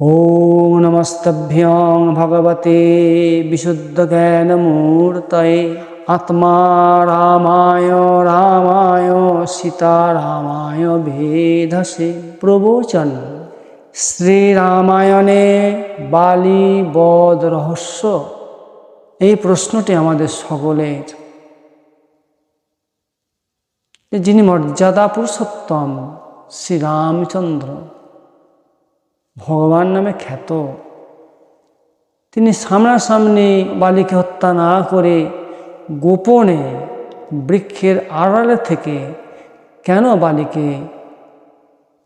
ॐ नमस्तभ्यां भगवते विशुद्धज्ञानमूर्तये आत्मा रामाय रामाय সীতারামায় ভেদসে প্রবচন শ্রীরামায়ণে বালি বধ রহস্য এই প্রশ্নটি আমাদের সকলের যিনি মর্যাদা পুরুষোত্তম শ্রীরামচন্দ্র ভগবান নামে খ্যাত। তিনি সামনাসামনি বালিকে হত্যা না করে গোপনে বৃক্ষের আড়ালে থেকে কেন বালিকে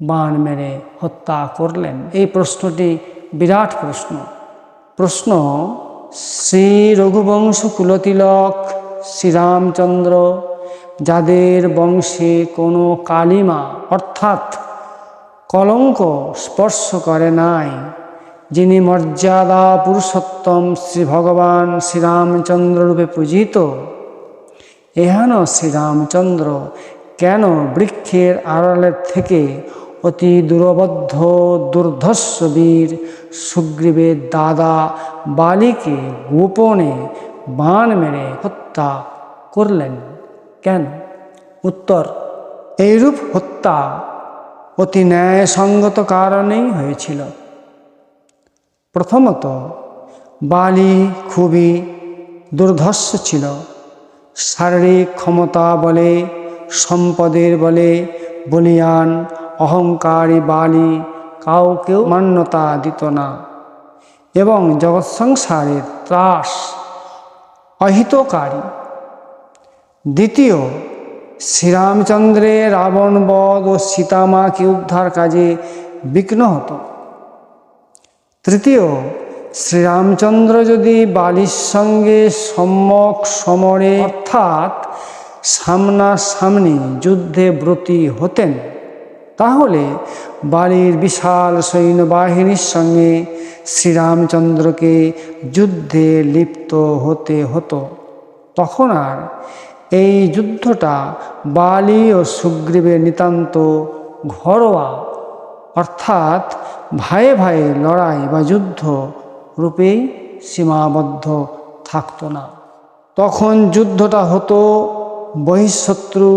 বাণ মেরে হত্যা করলেন? এই প্রশ্নটি বিরাট প্রশ্ন। প্রশ্ন, শ্রী রঘুবংশ কুলতিলক শ্রীরামচন্দ্র, যাদের বংশে কোনো কালিমা, অর্থাৎ কলঙ্ক স্পর্শ করে নাই। যিনি মর্যাদা পুরুষোত্তম শ্রী ভগবান শ্রীরামচন্দ্র রূপে পূজিত, এহেন শ্রীরামচন্দ্র কেন বৃক্ষের আড়ালের থেকে অতি দুরবদ্ধ, দুর্ধর্ষ বীর সুগ্রীবের দাদা বালিকে গোপনে বাণ মেরে হত্যা করলেন? কেন? উত্তর, এইরূপ হত্যা অতি ন্যায়সঙ্গত কারণেই হয়েছিল। প্রথমত, বালি খুবই দুর্ধর্ষ ছিল। শারীরিক ক্ষমতা বলে, সম্পদের বলে, বলিয়ান, অহংকারী বালি কাউকেও মান্যতা দিত না এবং জগৎ সংসারের ত্রাস অহিতকারী। দ্বিতীয় শ্রীরামচন্দ্রের রাবণ বধ ও সীতামাকে উদ্ধার কাজে বিঘ্ন হতো। তৃতীয়, শ্রীরামচন্দ্র যদি বালির সঙ্গে সম্যক সমরে অর্থাৎ সামনাসামনি যুদ্ধে ব্রতী হতেন, তাহলে বালির বিশাল সৈন্যবাহিনীর সঙ্গে শ্রীরামচন্দ্রকে যুদ্ধে লিপ্ত হতে হতো। তখন আর এই যুদ্ধটা বালি ও সুগ্রীবের নিতান্ত ঘরোয়া, অর্থাৎ ভাইয়ে ভাইয়ে লড়াই বা যুদ্ধ রূপেই সীমাবদ্ধ থাকতো না। তখন যুদ্ধটা হতো বহিঃশত্রু,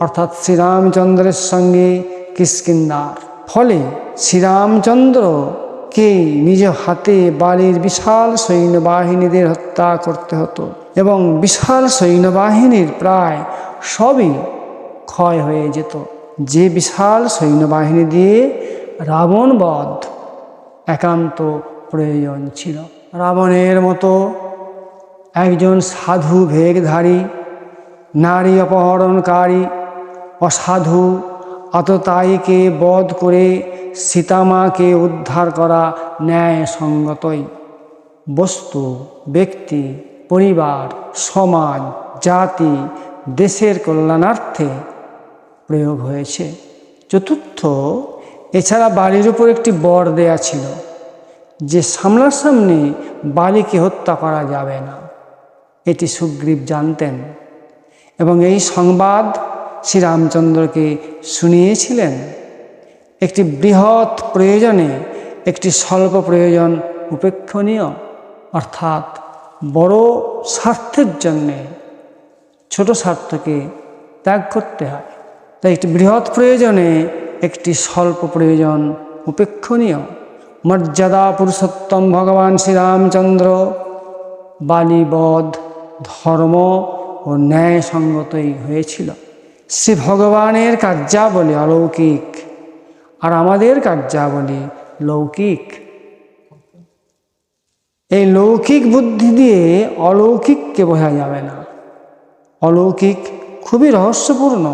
অর্থাৎ শ্রীরামচন্দ্রের সঙ্গে কিষ্কিন্দার ফলে শ্রীরামচন্দ্রকে নিজ হাতে বালির বিশাল সৈন্যবাহিনীদের হত্যা করতে হতো। এবং বিশাল সৈন্যবাহিনীর প্রায় সবই ক্ষয় হয়ে যেত। যে বিশাল সৈন্যবাহিনী দিয়ে রাবণ বধ একান্ত প্রয়োজন ছিল। রাবণের মতো একজন সাধু ভেগধারী নারী অপহরণকারী, অসাধু, আততায়ীকে বধ করে সীতামাকে উদ্ধার করা ন্যায়সঙ্গতই বস্তু, ব্যক্তি পরিবার, সমাজ, জাতি, দেশের কল্যাণার্থে প্রয়োগ হয়েছে। চতুর্থ, এছাড়া বালির উপর একটি বর দেয়া ছিল, যে সামনাসামনি বালিকে হত্যা করা যাবে না। এটি সুগ্রীব জানতেন এবং এই সংবাদ শ্রীরামচন্দ্রকে শুনিয়েছিলেন। একটি বৃহৎ প্রয়োজনে একটি স্বল্প প্রয়োজন উপেক্ষণীয়, অর্থাৎ বড় স্বার্থের জন্যে ছোট স্বার্থকে ত্যাগ করতে হয়। তাই একটি বৃহৎ প্রয়োজনে একটি স্বল্প প্রয়োজন উপেক্ষণীয় মর্যাদা পুরুষোত্তম ভগবান শ্রীরামচন্দ্র বালিবধ ধর্ম ও ন্যায়সঙ্গতই হয়েছিল। শ্রী ভগবানের কার্যাবলী অলৌকিক আর আমাদের কার্যাবলী লৌকিক। এই লৌকিক বুদ্ধি দিয়ে অলৌকিককে বোঝা যাবে না। অলৌকিক খুবই রহস্যপূর্ণ।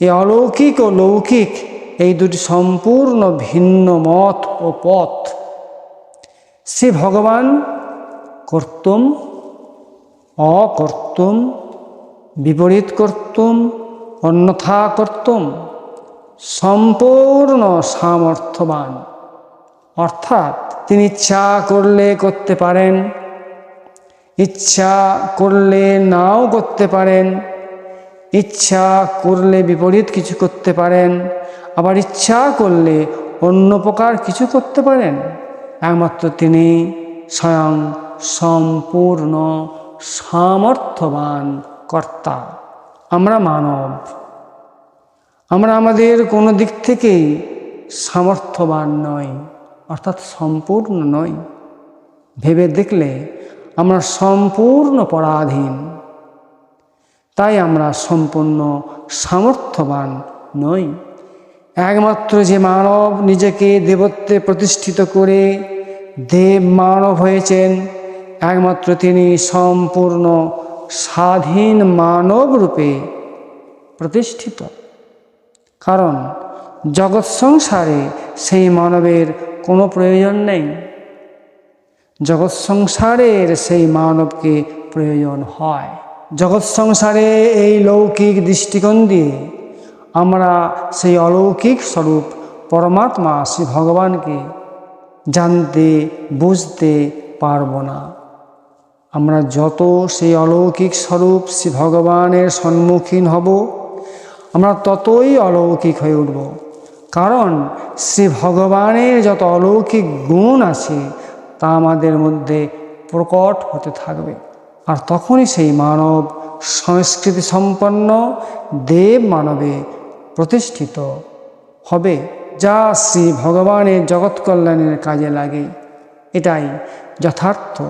এই অলৌকিক ও লৌকিক এই দুটি সম্পূর্ণ ভিন্ন মত ও পথ। সে ভগবান কর্তুম, অকর্তুম, বিপরীত কর্তুম, অন্যথা কর্তুম, সম্পূর্ণ সামর্থ্যবান। অর্থাৎ তিনি ইচ্ছা করলে করতে পারেন, ইচ্ছা করলে নাও করতে পারেন, ইচ্ছা করলে বিপরীত কিছু করতে পারেন, আবার ইচ্ছা করলে অন্য প্রকার কিছু করতে পারেন। একমাত্র তিনি স্বয়ং সম্পূর্ণ সামর্থ্যবান কর্তা। আমরা মানব। আমরা আমাদের কোনো দিক থেকেই সামর্থ্যবান নই। অর্থাৎ সম্পূর্ণ নই। ভেবে দেখলে আমরা সম্পূর্ণ পরাধীন। তাই আমরা সম্পূর্ণ সামর্থ্যবান নই। একমাত্র যে মানব নিজেকে দেবত্বে প্রতিষ্ঠিত করে দেব মানব হয়েছেন, একমাত্র তিনি সম্পূর্ণ স্বাধীন মানব রূপে প্রতিষ্ঠিত। কারণ জগৎ সংসারে সেই মানবের কোনো প্রয়োজন নেই। জগৎ সংসারের সেই মানবকে প্রয়োজন হয়। জগৎ সংসারে এই লৌকিক দৃষ্টিকোণ দিয়ে আমরা সেই অলৌকিক স্বরূপ পরমাত্মা শ্রী ভগবানকে জানতে, বুঝতে পারব না। আমরা যত সেই অলৌকিক স্বরূপ শ্রী ভগবানের সম্মুখীন হব, আমরা ততই অলৌকিক হয়ে উঠব। কারণ শ্রী ভগবানের যত অলৌকিক গুণ আছে, তা আমাদের মধ্যে প্রকট হতে থাকবে। আর তখনই সেই মানব সংস্কৃতি সম্পন্ন দেব মানবে প্রতিষ্ঠিত হবে, যা শ্রী ভগবানের জগৎ কল্যাণের কাজে লাগে। এটাই যথার্থ।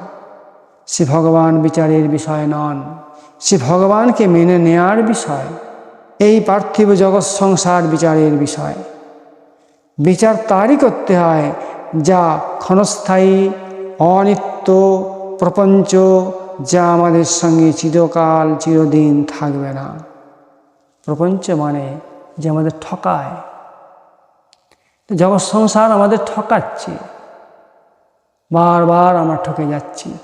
শ্রী ভগবান বিচারের বিষয় নন। শ্রী ভগবানকে মেনে নেয়ার বিষয়, এই পার্থিব জগৎ সংসার বিচারের বিষয়। বিচার তারই করতে হয়, যা ক্ষণস্থায়ী, অনিত্য, প্রপঞ্চ, যা আমাদের সঙ্গে চিরকাল, চিরদিন থাকবে না। প্রপঞ্চ মানে যে আমাদের ঠকায়। জগৎ সংসার আমাদের ঠকাচ্ছে। বারবার আমরা ঠকে যাচ্ছি।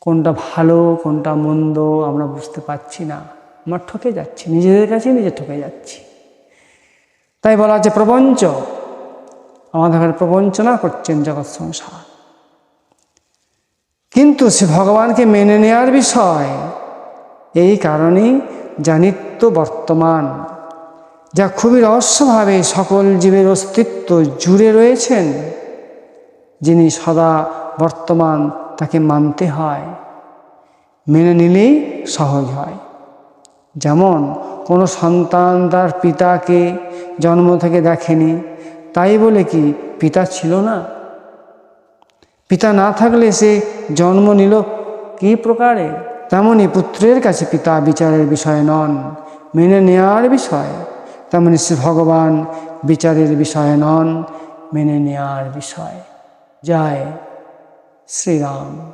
কোনটা ভালো, কোনটা মন্দ আমরা বুঝতে পারছি না। আমরা ঠকে যাচ্ছি, নিজেদের কাছে নিজে ঠকে যাচ্ছি। তাই বলা হচ্ছে প্রপঞ্চ আমাদের ঘরে প্রবঞ্চনা করছেন জগৎ সংসার। কিন্তু সে ভগবানকে মেনে নেওয়ার বিষয়, এই কারণেই যা নিত্য বর্তমান, যা খুবই রহস্যভাবে সকল জীবের অস্তিত্ব জুড়ে রয়েছেন, যিনি সদা বর্তমান তাকে মানতে হয়, মেনে নিলেই সহজ হয়। যেমন কোনো সন্তান তার পিতাকে জন্ম থেকে দেখেনি, তাই বলে কি পিতা ছিল না? পিতা না থাকলে সে জন্ম নিল কী প্রকারে? তেমনি পুত্রের কাছে পিতা বিচারের বিষয় নন, মেনে নেওয়ার বিষয়। তেমনি শ্রী ভগবান বিচারের বিষয় নন, মেনে নেওয়ার বিষয়। যায় শ্রীরাম।